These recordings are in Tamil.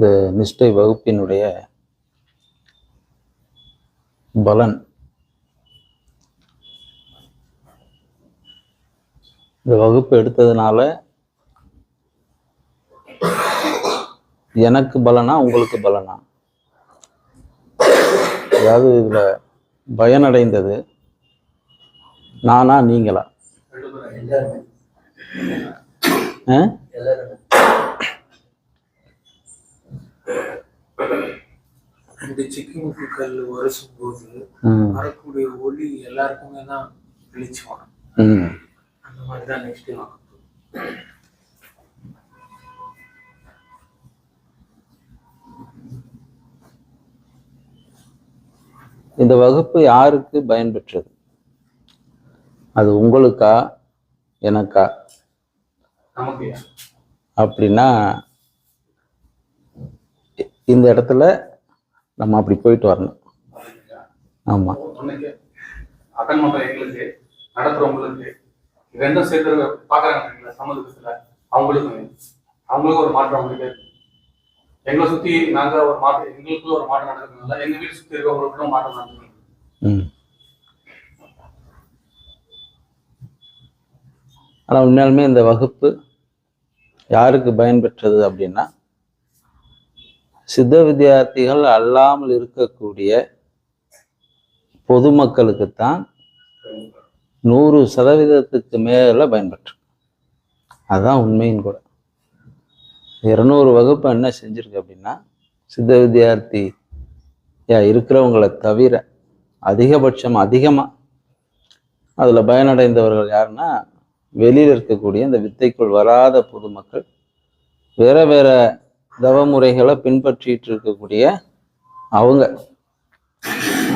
இந்த நிஷ்டை வகுப்பினுடைய பலன். இந்த வகுப்பு எடுத்ததுனால எனக்கு பலனா உங்களுக்கு பலனா? அதாவது இதுல பயனடைந்தது நானா நீங்களா ஆ? இந்த சிக்கிமுக்கு கல் உரசும் போது ம், வரக்கூடிய ஒளி எல்லாருக்குமே தான் வரும் ம். அந்த மாதிரி தான் நெக்ஸ்ட் வரும் இந்த வகுப்பு யாருக்கு பயன்பெற்றது? அது உங்களுக்கா? எனக்கா? அப்படின்னா இந்த இடத்துல நம்ம அப்படி போயிட்டு வரணும். ஆமா. ஒண்ணுக்கு அட்டன் பண்ற எங்களுக்கு நடத்துறவங்களுக்கு ரெண்டும் சேர்த்து பாக்குறாங்க சமூகத்துல. அவங்களுக்கும் அவங்களுக்கும் ஒரு மாற்றம் இருக்கு. எங்களை சுத்தி நாங்க ஒரு மாற்றம் எங்களுக்குள்ள ஒரு மாற்றம் நடக்கிறதுனால எங்க வீடு சுத்தி இருக்கவங்களுக்கும் மாற்றம் நடக்குது. ம். ஆனால் உண்மையாலுமே இந்த வகுப்பு யாருக்கு பயன்பெற்றது அப்படின்னா சித்த வித்தியார்த்திகள் அல்லாமல் இருக்கக்கூடிய பொதுமக்களுக்குத்தான் நூறு சதவீதத்துக்கு மேல பயன்பெற்று அதுதான் உண்மையும் கூட இருநூறு வகுப்பு என்ன செஞ்சுருக்கு அப்படின்னா சித்த வித்தியார்த்தி இருக்கிறவங்களை தவிர அதிகபட்சம் அதிகமாக அதில் பயனடைந்தவர்கள் யாருன்னா வெளியில் இருக்கக்கூடிய இந்த வித்தைக்குள் வராத பொதுமக்கள் வேற வேற தவ முறைகளை பின்பற்றிட்டு இருக்கக்கூடிய அவங்க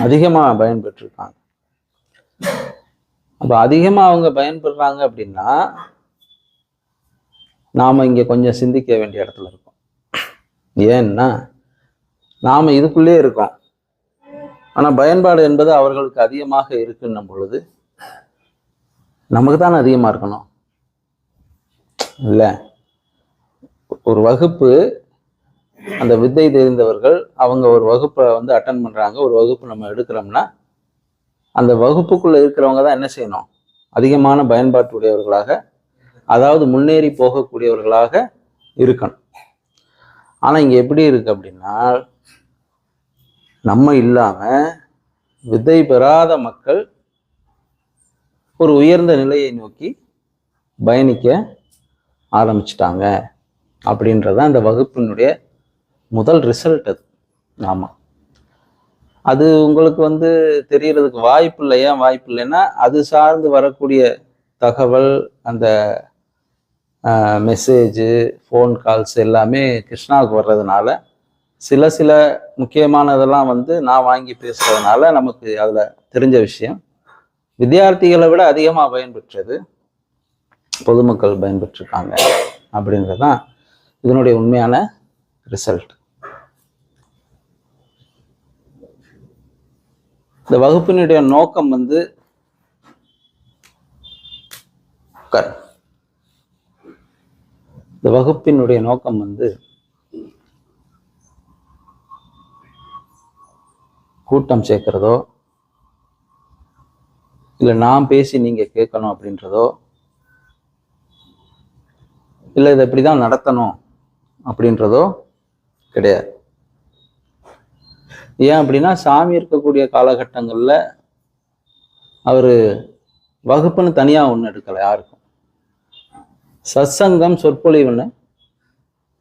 அதிகமாக பயன்பெற்றிருக்காங்க. அப்போ அதிகமாக அவங்க பயன்படுறாங்க அப்படின்னா நாம் இங்கே கொஞ்சம் சிந்திக்க வேண்டிய இடத்துல இருக்கோம். ஏன்னா நாம் இதுக்குள்ளே இருக்கோம். ஆனால் பயன்பாடு என்பது அவர்களுக்கு அதிகமாக இருக்குன்னும் பொழுது நமக்கு தான் அதிகமாக இருக்கணும்? இல்லை. ஒரு வகுப்பு அந்த வித்தை தெரிந்தவர்கள் அவங்க ஒரு வகுப்பை வந்து அட்டன் பண்ணுறாங்க ஒரு வகுப்பு நம்ம எடுக்கிறோம்னா அந்த வகுப்புக்குள்ளே இருக்கிறவங்க தான் என்ன செய்யணும்? அதிகமான பயன்பாட்டுடையவர்களாக அதாவது முன்னேறி போகக்கூடியவர்களாக இருக்கணும். ஆனால் இங்கே எப்படி இருக்கு அப்படின்னா நம்ம இல்லாமல் விதை பெறாத மக்கள் ஒரு உயர்ந்த நிலையை நோக்கி பயணிக்க ஆரம்பிச்சிட்டாங்க அப்படின்றதான் அந்த வகுப்பினுடைய முதல் ரிசல்ட் அது. ஆமாம் அது உங்களுக்கு வந்து தெரியறதுக்கு வாய்ப்பு இல்லை. ஏன் வாய்ப்பு இல்லைன்னா அது சார்ந்து வரக்கூடிய தகவல் அந்த மெசேஜு ஃபோன் கால்ஸ் எல்லாமே கிருஷ்ணாவுக்கு வர்றதுனால சில சில முக்கியமானதெல்லாம் வந்து நான் வாங்கி பேசுறதுனால நமக்கு அதில் தெரிஞ்ச விஷயம். வித்தியார்த்திகளை விட அதிகமாக பயன்பெற்றது பொதுமக்கள் பயன்பெற்றிருக்காங்க அப்படின்றது தான் இதனுடைய உண்மையான ரிசல்ட் இந்த வகுப்பினுடைய நோக்கம் வந்து இந்த வகுப்பினுடைய நோக்கம் வந்து கூட்டம் சேர்க்கிறதோ இல்லை நான் பேசி நீங்கள் கேட்கணும் அப்படின்றதோ இல்லை இதை இப்படி தான் நடத்தணும் அப்படின்றதோ கிடையாது. ஏன் அப்படின்னா சாமி இருக்கக்கூடிய காலகட்டங்களில் அவர் வகுப்புன்னு தனியாக ஒன்று எடுக்கலை யாருக்கும். சத்சங்கம் சொற்பொழிவுன்னு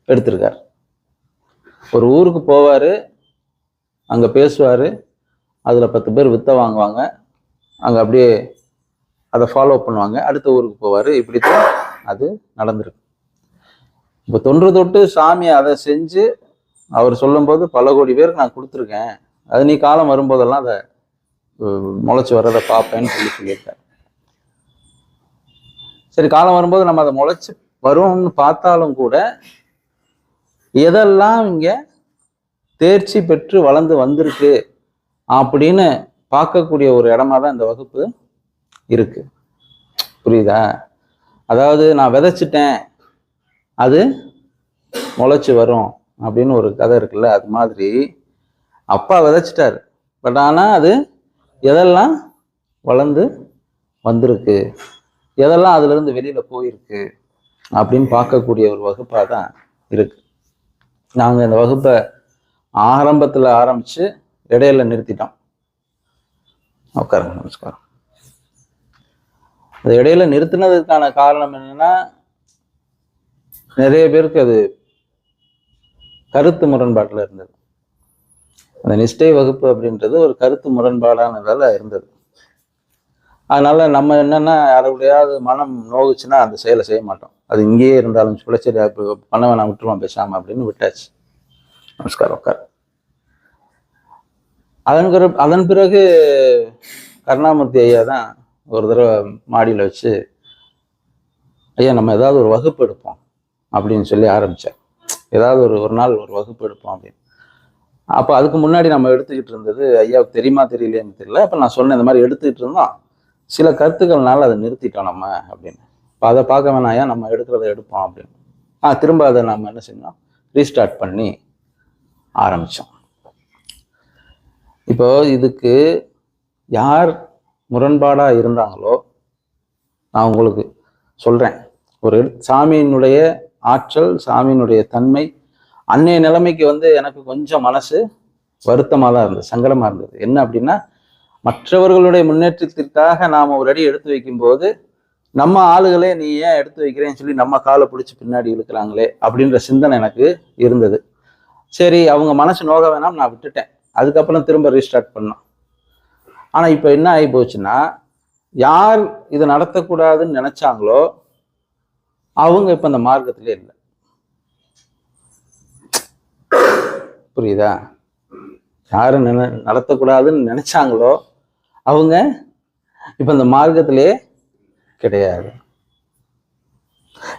எடுத்திருக்கார். ஒரு ஊருக்கு போவார் அங்கே பேசுவார் அதில் பத்து பேர் வித்தை வாங்குவாங்க அங்கே அப்படியே அதை ஃபாலோ பண்ணுவாங்க. அடுத்த ஊருக்கு போவார் இப்படி தான் அது நடந்திருக்கு. இப்போ தொன்று தொட்டு சாமி அதை செஞ்சு அவர் சொல்லும்போது பல கோடி பேருக்கு நான் கொடுத்துருக்கேன். அது நீ காலம் வரும்போதெல்லாம் அதை முளைச்சி வர்றதை பார்ப்பேன்னு சொல்லி சொல்லியிருக்காரு. சரி காலம் வரும்போது நம்ம அதை முளைச்சி வரும்னு பார்த்தாலும் கூட எதெல்லாம் இங்கே தேர்ச்சி பெற்று வளர்ந்து வந்திருக்கு அப்படின்னு பார்க்கக்கூடிய ஒரு இடமா தான் இந்த வகுப்பு இருக்கு. புரியுதா? அதாவது நான் விதைச்சிட்டேன் அது முளைச்சி வரும். அப்படின்னு ஒரு கதை இருக்குல்ல அது மாதிரி. அப்பா விதைச்சிட்டாரு. பட் ஆனால் அது எதெல்லாம் வளர்ந்து வந்திருக்கு எதெல்லாம் அதுலேருந்து வெளியில் போயிருக்கு அப்படின்னு பார்க்கக்கூடிய ஒரு வகுப்பாக தான் இருக்கு. நாங்கள் இந்த வகுப்பை ஆரம்பத்தில் ஆரம்பித்து இடையில நிறுத்திட்டோம். உட்காருங்க நமஸ்காரம். அது இடையில நிறுத்தினதுக்கான காரணம் என்னன்னா நிறைய பேருக்கு அது கருத்து முரண்பாட்டில் இருந்தது. அந்த நிஷ்டை வகுப்பு அப்படின்றது ஒரு கருத்து முரண்பாடானதால் இருந்தது. அதனால நம்ம என்னன்னா யாருடையாவது மனம் நோகுச்சுன்னா அந்த செயலை செய்ய மாட்டோம். அது இங்கேயே இருந்தாலும் கூட சரி பண்ண வேணாம் விட்டுருவோம் பேசாம அப்படின்னு விட்டாச்சு. நமஸ்காரம் உட்கார். அதன் பிறகு அதன் பிறகு கருணாமூர்த்தி ஐயா தான் ஒரு தடவை மாடியில் வச்சு ஐயா நம்ம ஏதாவது ஒரு வகுப்பு எடுப்போம் அப்படின்னு சொல்லி ஆரம்பித்தேன் ஏதாவது ஒரு ஒரு நாள் ஒரு வகுப்பு எடுப்போம் அப்படின்னு. அப்போ அதுக்கு முன்னாடி நம்ம எடுத்துக்கிட்டு இருந்தது ஐயாவுக்கு தெரியுமா தெரியலையான்னு தெரியல. அப்போ நான் சொன்னேன் இந்த மாதிரி எடுத்துக்கிட்டு இருந்தோம். சில கருத்துக்கள்னால அதை நிறுத்திட்டோம் நம்ம அப்படின்னு. இப்போ அதை பார்க்க வேணாம் ஏன் நம்ம எடுக்கிறத எடுப்போம் அப்படின்னு. ஆ திரும்ப அதை நம்ம என்ன செஞ்சோம்? ரீஸ்டார்ட் பண்ணி ஆரம்பித்தோம் இப்போ இதுக்கு யார் முரண்பாடாக இருந்தாங்களோ நான் உங்களுக்கு சொல்கிறேன் ஒரு சாமியினுடைய ஆற்றல் சாமியினுடைய தன்மை அன்னைய நிலைமைக்கு வந்து எனக்கு கொஞ்சம் மனசு வருத்தமாக தான் இருந்தது சங்கடமாக இருந்தது. என்ன அப்படின்னா மற்றவர்களுடைய முன்னேற்றத்திற்காக நாம் ஒரு அடி எடுத்து வைக்கும்போது நம்ம ஆளுகளே நீ ஏன் எடுத்து வைக்கிறேன்னு சொல்லி நம்ம காலை பிடிச்சி பின்னாடி இழுக்கிறாங்களே அப்படின்ற சிந்தனை எனக்கு இருந்தது. சரி அவங்க மனசு நோக வேணாம் நான் விட்டுட்டேன். அதுக்கப்புறம் திரும்ப ரீஸ்டார்ட் பண்ணோம். ஆனால் இப்போ என்ன ஆகி போச்சுன்னா யார் இதை நடத்தக்கூடாதுன்னு நினச்சாங்களோ அவங்க இப்போ இந்த மார்க்கத்துல இல்லை. புரியுதா? யாரும் நின நடத்தக்கூடாதுன்னு நினைச்சாங்களோ அவங்க இப்போ இந்த மார்க்கத்திலே கிடையாது.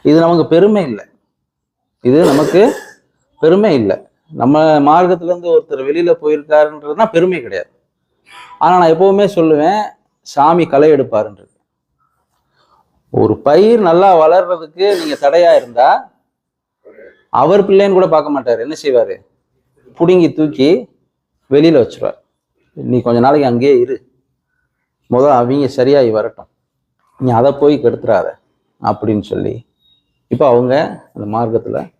இது நமக்கு பெருமை இல்லை. இது நமக்கு பெருமை இல்லை. நம்ம மார்க்கத்துல இருந்து ஒருத்தர் வெளியில போயிருக்காருன்றதுனா பெருமை கிடையாது. ஆனா நான் எப்பவுமே சொல்லுவேன் சாமி களை எடுப்பாருன்றது. ஒரு பயிர் நல்லா வளர்றதுக்கு நீங்க தடையா இருந்தா அவர் பிள்ளைன்னு கூட பார்க்க மாட்டார். என்ன செய்வார்? பிடுங்கி தூக்கி வெளியில் வச்சுருவார். நீ கொஞ்ச நாளைக்கு அங்கேயே இரு. முதல் அவங்க சரியாகி வரட்டும். நீ அதை போய் கெடுத்துறாத அப்படின்னு சொல்லி. இப்போ அவங்க அந்த மார்க்கத்தில்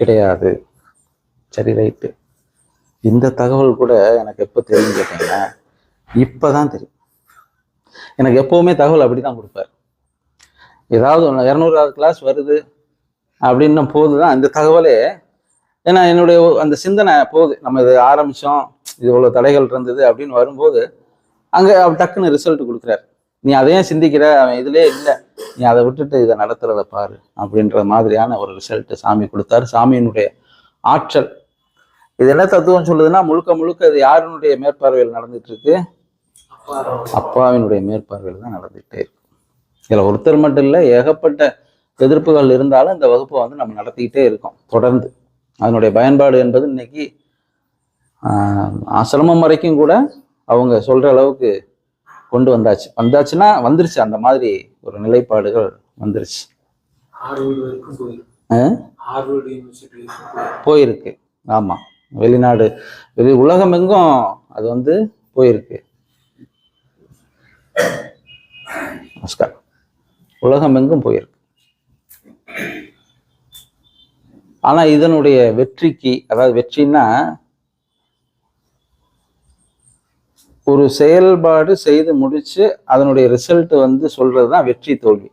கிடையாது. சரி ரைட்டு. இந்த தகவல் கூட எனக்கு எப்போ தெரியும் கேட்டீங்கன்னா இப்போதான் தெரியும். எனக்கு எப்போவுமே தகவல் அப்படி தான் கொடுப்பார். ஏதாவது ஒன்று இரநூறாவது கிளாஸ் வருது அப்படின்னும் போது தான் அந்த தகவலே ஏன்னா என்னுடைய அந்த சிந்தனை போகுது. நம்ம இது ஆரம்பித்தோம் இது இவ்வளோ தடைகள் இருந்தது அப்படின்னு வரும்போது அங்கே டக்குன்னு ரிசல்ட் கொடுக்குறாரு. நீ அதையும் சிந்திக்கிற அவன் இதிலே இல்லை. நீ அதை விட்டுட்டு இதை நடத்துறத பாரு அப்படின்ற மாதிரியான ஒரு ரிசல்ட்டு சாமி கொடுத்தாரு. சாமியினுடைய ஆற்றல். இது என்ன தத்துவம் சொல்லுதுன்னா முழுக்க முழுக்க இது யாருனுடைய மேற்பார்வையில் நடந்துட்டு இருக்கு? அப்பாவினுடைய மேற்பார்வையில் தான் நடந்துகிட்டே இருக்கு. இதில் ஒருத்தர் மட்டும் இல்லை ஏகப்பட்ட எதிர்ப்புகள் இருந்தாலும் இந்த வகுப்பை வந்து நம்ம நடத்திக்கிட்டே இருக்கோம் தொடர்ந்து. அதனுடைய பயன்பாடு என்பது இன்னைக்கு சிரமம் ஆசிரமம் வரைக்கும் கூட அவங்க சொல்ற அளவுக்கு கொண்டு வந்தாச்சு. வந்தாச்சுன்னா வந்துருச்சு அந்த மாதிரி ஒரு நிலைப்பாடுகள் வந்துருச்சு. போயிருக்கு போயிருக்கு. ஆமாம் வெளிநாடு வெளி உலகம் எங்கும் அது வந்து போயிருக்கு. நமஸ்காரம். உலகம் எங்கும் போயிருக்கு. ஆனால் இதனுடைய வெற்றிக்கு அதாவது வெற்றின்னா ஒரு செயல்பாடு செய்து முடித்து அதனுடைய ரிசல்ட் வந்து சொல்கிறது தான் வெற்றி தோல்வி.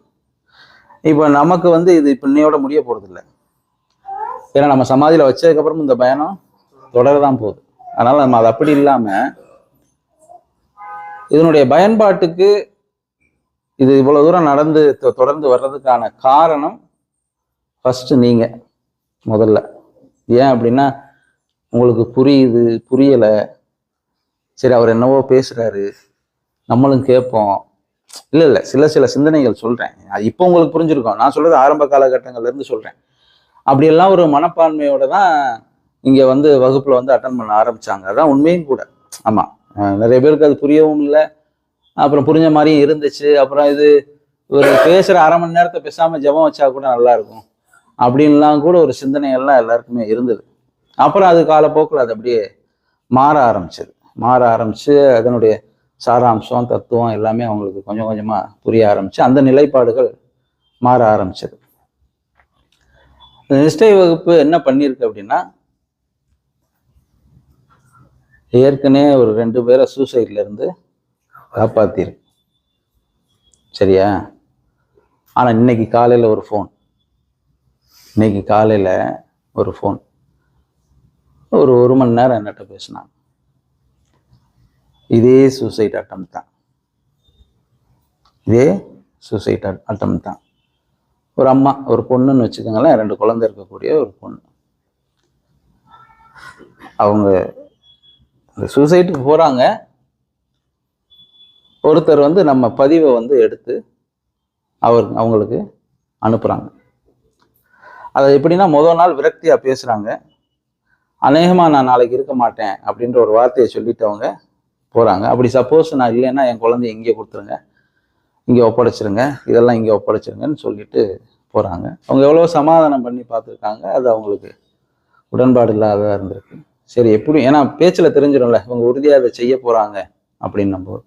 இப்போ நமக்கு வந்து இது இப்போ இன்னையோட முடிய போகிறதில்ல இல்லை ஏன்னா நம்ம சமாதியில் வச்சதுக்கப்புறம் இந்த பயணம் தொடர தான் போகுது. அதனால் நம்ம அது அப்படி இல்லாமல் இதனுடைய பயன்பாட்டுக்கு இது இவ்வளவு தூரம் நடந்து தொ- தொடர்ந்து வர்றதுக்கான காரணம் ஃபஸ்ட்டு நீங்கள் முதல்ல. ஏன் அப்படின்னா உங்களுக்கு புரியுது புரியலை. சரி அவர் என்னவோ பேசுகிறாரு நம்மளும் கேட்போம். இல்லை இல்லை சில சில சிந்தனைகள் சொல்கிறேன் அது இப்போ உங்களுக்கு புரிஞ்சிருக்கும். நான் சொல்கிறது ஆரம்ப காலகட்டங்கள்லேருந்து சொல்கிறேன் அப்படியெல்லாம் ஒரு மனப்பான்மையோட தான் இங்கே வந்து வகுப்பில் வந்து அட்டன் பண்ண ஆரம்பித்தாங்க அதான் உண்மையும் கூட. ஆமாம் நிறைய பேருக்கு அது புரியவும் இல்லை. அப்புறம் புரிஞ்ச மாதிரியும் இருந்துச்சு. அப்புறம் இது ஒரு பேசுகிற அரை மணி நேரத்தை பேசாமல் ஜெபம் வச்சா கூட நல்லா இருக்கும். அப்படின்லாம் கூட ஒரு சிந்தனை எல்லாம் எல்லாருக்குமே இருந்தது. அப்புறம் அது காலப்போக்கில் அது அப்படியே மாற ஆரம்பிச்சது. மாற ஆரம்பித்து அதனுடைய சாராம்சம் தத்துவம் எல்லாமே அவங்களுக்கு கொஞ்சம் கொஞ்சமாக புரிய ஆரம்பிச்சு அந்த நிலைப்பாடுகள் மாற ஆரம்பிச்சது. நிஷ்டை வகுப்பு என்ன பண்ணியிருக்கு அப்படின்னா ஏற்கனவே ஒரு ரெண்டு பேரை சூசைட்ல இருந்து சரியா? ஆனால் இன்னைக்கு காலையில் ஒரு ஃபோன் இன்னைக்கு காலையில் ஒரு ஃபோன் ஒரு ஒரு மணி நேரம் என்னட்ட பேசினாங்க. இதே சூசைட் அட்டம் தான். இதே சூசைட் அட்டம் தான். ஒரு அம்மா ஒரு பொண்ணுன்னு வச்சுக்கோங்களேன் ரெண்டு குழந்தை இருக்கக்கூடிய ஒரு பொண்ணு. அவங்க இந்த சூசைட்டுக்கு போகிறாங்க ஒருத்தர் வந்து நம்ம பதிவை வந்து எடுத்து அவர் அவங்களுக்கு அனுப்புகிறாங்க அதை எப்படின்னா முதல் நாள் விரக்தியாக பேசுகிறாங்க அநேகமாக நான் நாளைக்கு இருக்க மாட்டேன் அப்படின்ற ஒரு வார்த்தையை சொல்லிட்டு அவங்க போகிறாங்க அப்படி சப்போஸ் நான் இல்லைன்னா என் குழந்தைய இங்கே கொடுத்துருங்க. இங்கே ஒப்படைச்சிருங்க. இதெல்லாம் இங்கே ஒப்படைச்சிருங்கன்னு சொல்லிட்டு போகிறாங்க அவங்க எவ்வளோ சமாதானம் பண்ணி பார்த்துருக்காங்க. அது அவங்களுக்கு உடன்பாடு இல்லாததாக இருந்திருக்கு. சரி எப்படி ஏன்னா பேச்சில் தெரிஞ்சிடும்ல இவங்க உறுதியாக அதை செய்ய போகிறாங்க அப்படின்னு நம்ம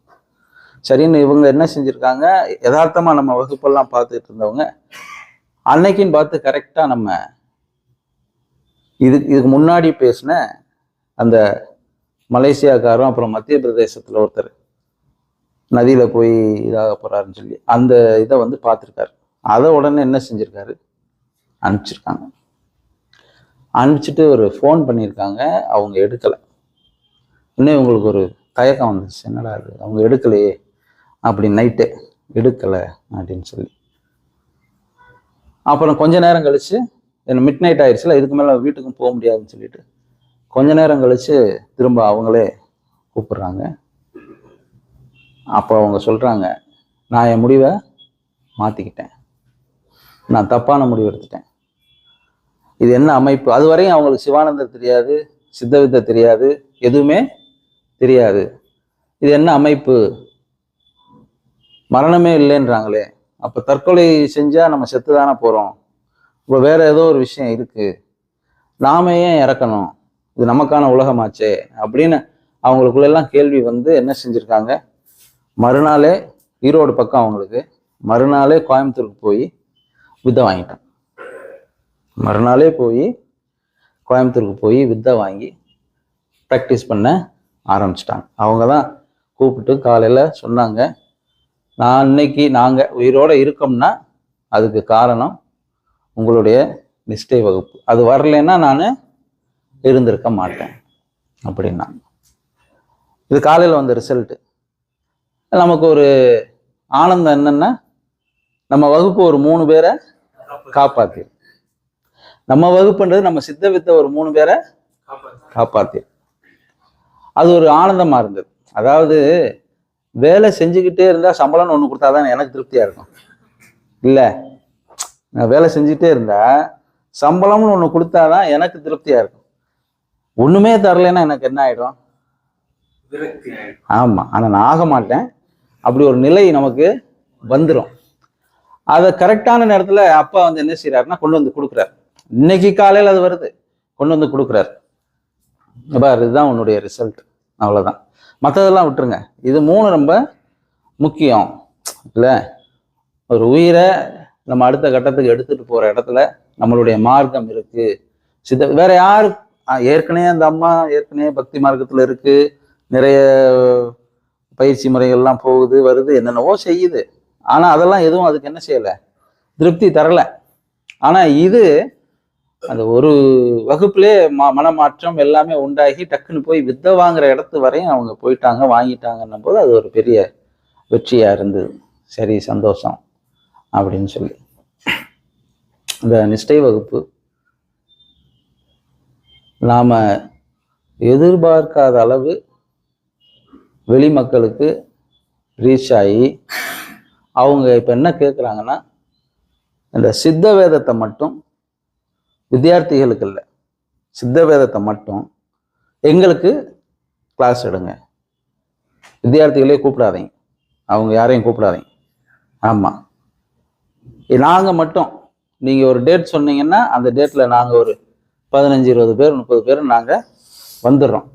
சரின்னு இவங்க என்ன செஞ்சுருக்காங்க? யதார்த்தமாக நம்ம வகுப்பெல்லாம் பார்த்துட்டு இருந்தவங்க அன்னைக்குன்னு பார்த்து கரெக்டாக நம்ம இது இதுக்கு முன்னாடி பேசின அந்த மலேசியாக்காரும் அப்புறம் மத்திய பிரதேசத்தில் ஒருத்தர் நதியில் போய் இதாக போகிறாருன்னு சொல்லி அந்த இதை வந்து பார்த்துருக்காரு. அதை உடனே என்ன செஞ்சுருக்காரு? அனுப்பிச்சிருக்காங்க. அனுப்பிச்சிட்டு ஒரு ஃபோன் பண்ணியிருக்காங்க. அவங்க எடுக்கலை. இன்னும் இவங்களுக்கு ஒரு தயக்கம் வந்துச்சு என்னடா அது அவங்க எடுக்கலையே. அப்படி நைட்டு எடுக்கலை அப்படின்னு சொல்லி. அப்புறம் கொஞ்ச நேரம் கழிச்சு என்ன மிட் நைட் ஆயிடுச்சுல இதுக்கு மேலே வீட்டுக்கும் போக முடியாதுன்னு சொல்லிட்டு கொஞ்ச நேரம் கழிச்சு திரும்ப அவங்களே கூப்பிடுறாங்க. அப்போ அவங்க சொல்கிறாங்க நான் என் முடிவை மாற்றிக்கிட்டேன் நான் தப்பான முடிவு எடுத்துட்டேன். இது என்ன அமைப்பு? அது வரையும் அவங்களுக்கு சிவானந்தர் தெரியாது சித்தவித்த தெரியாது எதுவுமே தெரியாது. இது என்ன அமைப்பு? மரணமே இல்லைன்றாங்களே. அப்போ தற்கொலை செஞ்சால் நம்ம செத்து தானே போகிறோம் இப்போ வேற ஏதோ ஒரு விஷயம் இருக்குது நாம ஏன் இறக்கணும்? இது நமக்கான உலகமாச்சே. அப்படின்னு அவங்களுக்குள்ளெல்லாம் கேள்வி வந்து என்ன செஞ்சுருக்காங்க? மறுநாளே ஈரோடு பக்கம் அவங்களுக்கு. மறுநாளே கோயம்புத்தூருக்கு போய் வித்தை வாங்கிட்டான் மறுநாளே போய் கோயம்புத்தூருக்கு போய் வித்தை வாங்கி ப்ராக்டிஸ் பண்ண ஆரம்பிச்சிட்டாங்க. அவங்க தான் கூப்பிட்டு காலையில் சொன்னாங்க நான் இன்னைக்கு நாங்கள் உயிரோட இருக்கோம்னா அதுக்கு காரணம் உங்களுடைய நிஷ்டை வகுப்பு. அது வரலைன்னா நான் இருந்திருக்க மாட்டேன். அப்படின்னா. இது காலையில் வந்த ரிசல்ட்டு நமக்கு ஒரு ஆனந்தம் என்னன்னா நம்ம வகுப்பு ஒரு மூணு பேரை காப்பாத்தி நம்ம வகுப்புன்றது நம்ம சித்த வித்த ஒரு மூணு பேரை காப்பாத்து அது ஒரு ஆனந்தமா இருந்தது. அதாவது வேலை செஞ்சுக்கிட்டே இருந்தா சம்பளம்னு ஒன்று கொடுத்தாதான் எனக்கு திருப்தியா இருக்கும். இல்ல நான் வேலை செஞ்சுக்கிட்டே இருந்தா சம்பளம்னு ஒன்று கொடுத்தாதான் எனக்கு திருப்தியா இருக்கும். ஒண்ணுமே தரலைன்னா எனக்கு என்ன ஆயிடும்? விரக்தி ஆயிடும். ஆமா ஆனா நான் ஆக மாட்டேன். அப்படி ஒரு நிலை நமக்கு வந்துடும் அதை கரெக்டான நேரத்துல அப்பா வந்து என்ன செய்யறாருன்னா கொண்டு வந்து கொடுக்குறாரு. இன்னைக்கு காலையில அது வருது. கொண்டு வந்து கொடுக்குறாரு. இதுதான் உன்னுடைய ரிசல்ட் அவ்வளவுதான். மற்றதெல்லாம் விட்டுருங்க. இது மூணு ரொம்ப முக்கியம். இல்லை? ஒரு உயிரை நம்ம அடுத்த கட்டத்துக்கு எடுத்துகிட்டு போகிற இடத்துல நம்மளுடைய மார்க்கம் இருக்குது சித்த வேற யார் ஏற்கனவே அந்த அம்மா ஏற்கனவே பக்தி மார்க்கத்தில் இருக்குது நிறைய பயிற்சி முறைகள்லாம் போகுது வருது என்னென்னவோ செய்யுது. ஆனால் அதெல்லாம் எதுவும் அதுக்கு என்ன செய்யலை? திருப்தி தரலை. ஆனால் இது அந்த ஒரு வகுப்புலே ம மனமாற்றம் எல்லாமே உண்டாகி டக்குன்னு போய் வித்தை வாங்குற இடத்து வரையும் அவங்க போயிட்டாங்க வாங்கிட்டாங்கன்னும் போது அது ஒரு பெரிய வெற்றியா இருந்தது. சரி சந்தோஷம் அப்படின்னு சொல்லி. இந்த நிஷ்டை வகுப்பு நாம் எதிர்பார்க்காத அளவு வெளி மக்களுக்கு ரீச் ஆகி அவங்க இப்போ என்ன கேட்குறாங்கன்னா இந்த சித்த வேதத்தை மட்டும் வித்தியார்த்திகளுக்கு இல்லை சித்த வேதத்தை மட்டும் எங்களுக்கு கிளாஸ் எடுங்க. வித்தியார்த்திகளே கூப்பிடாதீங்க. அவங்க யாரையும் கூப்பிடாதீங்க. ஆமாம் நாங்கள் மட்டும். நீங்கள் ஒரு டேட் சொன்னீங்கன்னா அந்த டேட்டில் நாங்கள் ஒரு பதினஞ்சு இருபது பேர் முப்பது பேர் நாங்கள் வந்துடுறோம்.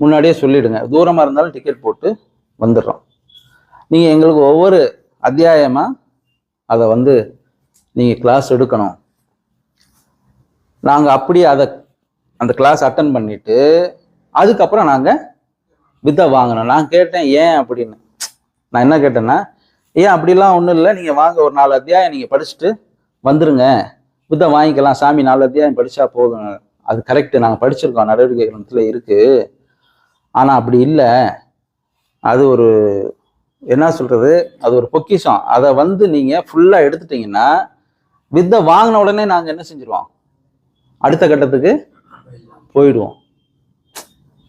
முன்னாடியே சொல்லிவிடுங்க தூரமாக இருந்தாலும் டிக்கெட் போட்டு வந்துடுறோம். நீங்கள் எங்களுக்கு ஒவ்வொரு அத்தியாயமாக அதை வந்து நீங்கள் கிளாஸ் எடுக்கணும். நாங்கள் அப்படியே அதை அந்த கிளாஸ் அட்டன் பண்ணிட்டு அதுக்கப்புறம் நாங்கள் வித்தை வாங்கினோம். நான் கேட்டேன் ஏன் அப்படின்னு? நான் என்ன கேட்டேன்னா ஏன் அப்படிலாம் ஒன்றும் இல்லை. நீங்கள் வாங்க ஒரு நாலு அத்தியாயம் நீங்கள் படிச்சுட்டு வந்துருங்க. வித்தை வாங்கிக்கலாம். சாமி நாலு அத்தியாயம் படித்தா போதும். அது கரெக்டு நாங்கள் படிச்சிருக்கோம். நடவடிக்கை கிரமத்தில் இருக்குது ஆனால் அப்படி இல்லை. அது ஒரு என்ன சொல்கிறது அது ஒரு பொக்கிஷம். அதை வந்து நீங்கள் ஃபுல்லாக எடுத்துட்டீங்கன்னா வித்தை வாங்கின உடனே நாங்கள் என்ன செஞ்சிருவோம்? அடுத்த கட்டத்துக்கு போயிடுவோம்.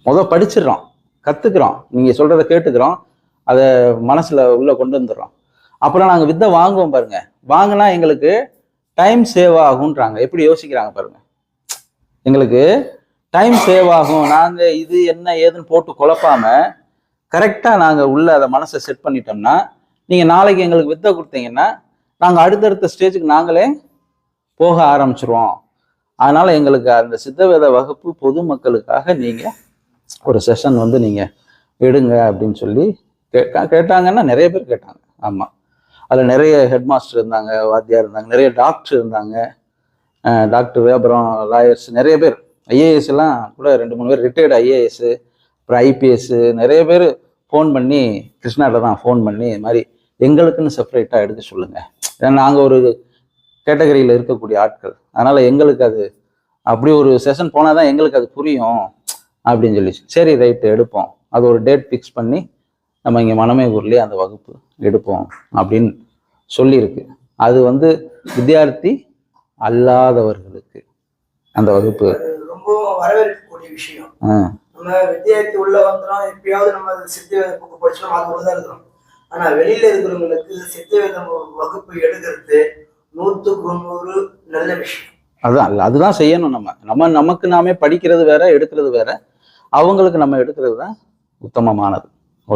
முத படிச்சிடுறோம் கற்றுக்குறோம் நீங்கள் சொல்கிறத கேட்டுக்கிறோம் அதை மனசில் உள்ளே கொண்டு வந்துடுறோம் அப்புறம் நாங்கள் வித்தை வாங்குவோம் பாருங்க. வாங்கினா எங்களுக்கு டைம் சேவ் ஆகுன்றாங்க எப்படி யோசிக்கிறாங்க பாருங்க. எங்களுக்கு டைம் சேவ் ஆகும். நாங்கள் இது என்ன ஏதுன்னு போட்டு குழப்பாம கரெக்டாக நாங்கள் உள்ள அதை மனசை செட் பண்ணிட்டோம்னா நீங்கள் நாளைக்கு எங்களுக்கு வித்தை கொடுத்தீங்கன்னா நாங்கள் அடுத்தடுத்த ஸ்டேஜுக்கு நாங்களே போக ஆரம்பிச்சிருவோம். அதனால எங்களுக்கு அந்த சித்தவேத வகுப்பு பொதுமக்களுக்காக நீங்கள் ஒரு செஷன் வந்து நீங்கள் எடுங்க அப்படின்னு சொல்லி கேட்டா கேட்டாங்கன்னா நிறைய பேர் கேட்டாங்க. ஆமாம் அதில் நிறைய ஹெட் மாஸ்டர் இருந்தாங்க வாத்தியார் இருந்தாங்க நிறைய டாக்டர் இருந்தாங்க. டாக்டர் அப்புறம் லாயர்ஸ் நிறைய பேர். ஐஏஎஸ் எல்லாம் கூட ரெண்டு மூணு பேர் ரிட்டையர்டு ஐஏஎஸ் அப்புறம் ஐபிஎஸ் நிறைய பேர் ஃபோன் பண்ணி கிருஷ்ணாட்ட தான் ஃபோன் பண்ணி இது மாதிரி எங்களுக்குன்னு செப்பரேட்டாக எடுக்க சொல்லுங்கள் ஏன்னா நாங்கள் ஒரு கேட்டகரியில் இருக்கக்கூடிய ஆட்கள். அதனால் எங்களுக்கு அது அப்படி ஒரு செஷன் போனால் தான் எங்களுக்கு அது புரியும் அப்படின்னு சொல்லி சரி ரைட்டு எடுப்போம். அது ஒரு டேட் ஃபிக்ஸ் பண்ணி நம்ம இங்கே மனமே ஊர்லேயே அந்த வகுப்பு எடுப்போம் அப்படின்னு சொல்லியிருக்கு. அது வந்து வித்தியார்த்தி அல்லாதவர்களுக்கு அந்த வகுப்பு. ரொம்ப வரவேற்கக்கூடிய விஷயம். நம்ம வித்தியார்த்தி உள்ள வந்துடும் எப்பயாவது நம்ம சித்திவேத புக்கு படிச்சோம் அது உள்ளதான் இருக்கிறோம் ஆனா வெளியில இருக்கிறவங்களுக்கு சித்திவேதம் வகுப்பு எடுக்கிறது நூற்றுக்கு நூறு நல்ல விஷயம். அதான் அதுதான் செய்யணும் நம்ம. நம்ம நமக்கு நாமே படிக்கிறது வேற எடுக்கிறது வேற. அவங்களுக்கு நம்ம எடுக்கிறது தான் உத்தமமானது.